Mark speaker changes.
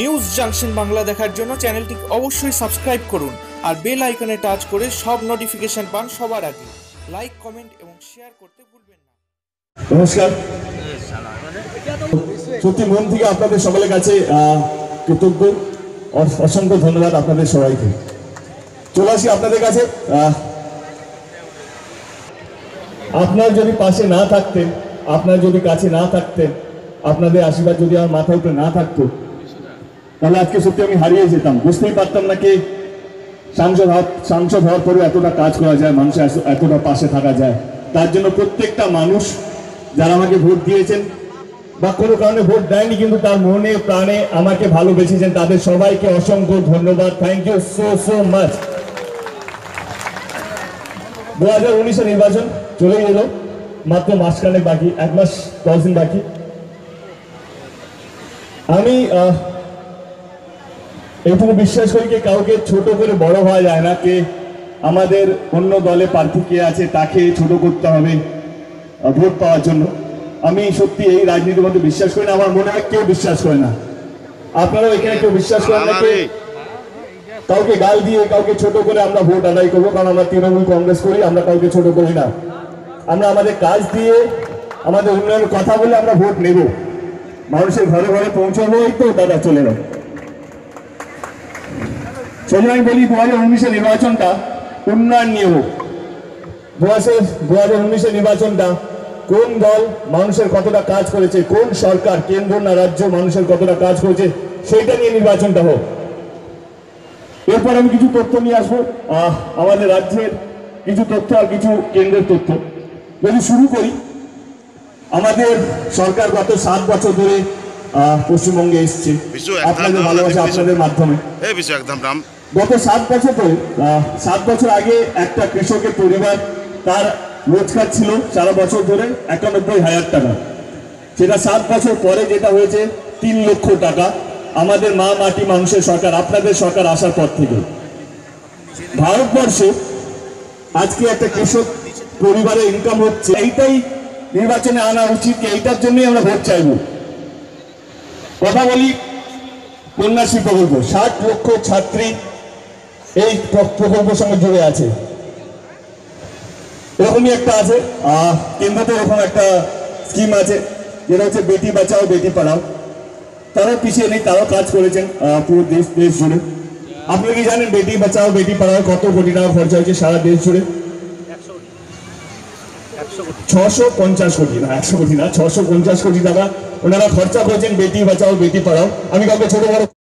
Speaker 1: News junction Bangla দেখার জন্য চ্যানেলটি অবশ্যই সাবস্ক্রাইব করুন আর বেল আইকনে টাচ করে সব নোটিফিকেশন পান সবার আগে। লাইক, কমেন্ট এবং শেয়ার করতে ভুলবেন না।
Speaker 2: নমস্কার। সত্যি মন থেকে আপনাদের সকলের কাছে কৃতজ্ঞ। অসংখ্য ধন্যবাদ আপনাদের সবাইকে। চলে আসি আপনাদের কাছে আপনার যদি পাশে না থাকতেন, আপনার যদি কাছে না থাকতেন, আপনাদের আশীর্বাদ যদি আমার মাথার উপরে না থাকতো তাহলে আজকে সত্যি আমি হারিয়ে যেতাম। বুঝতেই পারতাম না কি সাংসদ সাংসদ হওয়ার পরে এতটা কাজ করা যায়, মানুষের এত- এতটা পাশে থাকা যায়। তার জন্য প্রত্যেকটা মানুষ যারা আমাকে ভোট দিয়েছেন বা কোনো কারণে ভোট দেয়নি, কিন্তু তার মনে, প্রাণে আমাকে ভালোবেসেছেন, তাদের সবাইকে অসংখ্য ধন্যবাদ। Thank you so so much দু হাজার উনিশে নির্বাচন চলেই এলো মাত্র মাসখানেক বাকি, এক মাস দশ দিন বাকি। আমি এইটুকু বিশ্বাস করি যে কাউকে ছোট করে বড় হওয়া যায় না, কে আমাদের অন্য দলে প্রার্থী কে আছে তাকে ছোট করতে হবে ভোট পাওয়ার জন্য। আমি সত্যি এই রাজনীতির মধ্যে বিশ্বাস করি না, আমার মনে হয় কেউ বিশ্বাস করে না। আপনারাও এখানে কেউ বিশ্বাস করেন না কাউকে গাল দিয়ে কাউকে ছোট করে আমরা ভোট আদায় করব, কারণ আমরা তৃণমূল কংগ্রেস করি, আমরা কাউকে ছোট করি না। আমরা আমাদের কাজ দিয়ে, আমাদের উন্নয়নের কথা বলে আমরা ভোট নেব। মানুষের ঘরে ঘরে পৌঁছাবো এই তো দাদা চলে যাও সেই আমি বলি দু হাজার উনিশের নির্বাচনটা উন্নয়ন নিয়ে হোক। দু হাজার উনিশের নির্বাচনটা কোন দল মানুষের কতটা কাজ করেছে কোন সরকার কেন্দ্র না রাজ্য মানুষের কতটা কাজ করেছে সেইটা নিয়ে নির্বাচনটা হোক। এরপর আমি কিছু তথ্য নিয়ে আসব। আহ, আমাদের রাজ্যের কিছু তথ্য আর কিছু কেন্দ্রের তথ্য। যদি শুরু করি আমাদের সরকার গত সাত বছর ধরে আহ, পশ্চিমবঙ্গে এসছে। আপনাদের ভালোবাসা আপনাদের মাধ্যমে।
Speaker 3: একদম
Speaker 2: গত সাত বছর আহ, সাত বছর আগে একটা কৃষকের পরিবার তার রোজগার ছিল সারা বছর ধরে একানব্বই হাজার টাকা। সেটা সাত বছর পরে যেটা হয়েছে তিন লক্ষ টাকা। আমাদের মা মাটি মানুষের সরকার আপনাদের সরকার আসার পর থেকে। ভারতবর্ষে আজকে একটা কৃষক পরিবারের ইনকাম হচ্ছে। এইটাই নির্বাচনে আনা উচিত এইটার জন্যই আমরা ভোট চাইব। কথা বলি কন্যাশ্রী প্রকল্প ষাট লক্ষ ছাত্রী এই প্র- প্রকল্পের সঙ্গে জুড়ে আছে। এরকমই একটা আছে। কেন্দ্রতে এরকম একটা স্কিম আছে, যেটা হচ্ছে বেটি বাঁচাও, বেটি পড়াও। তারাও পিছিয়ে নেই, তারাও কাজ করেছেন পুরো দেশ দেশ জুড়ে। আপনি কি জানেন বেটি বাঁচাও, বেটি পড়াও কত কোটি টাকা খরচা হয়েছে সারা দেশ জুড়ে? ছশো পঞ্চাশ কোটি না, একশো কোটি না, ছশো পঞ্চাশ কোটি টাকা ওনারা খরচা করেছেন, বেটি বাঁচাও, বেটি পড়াও। আমি কাউকে ছোট বড়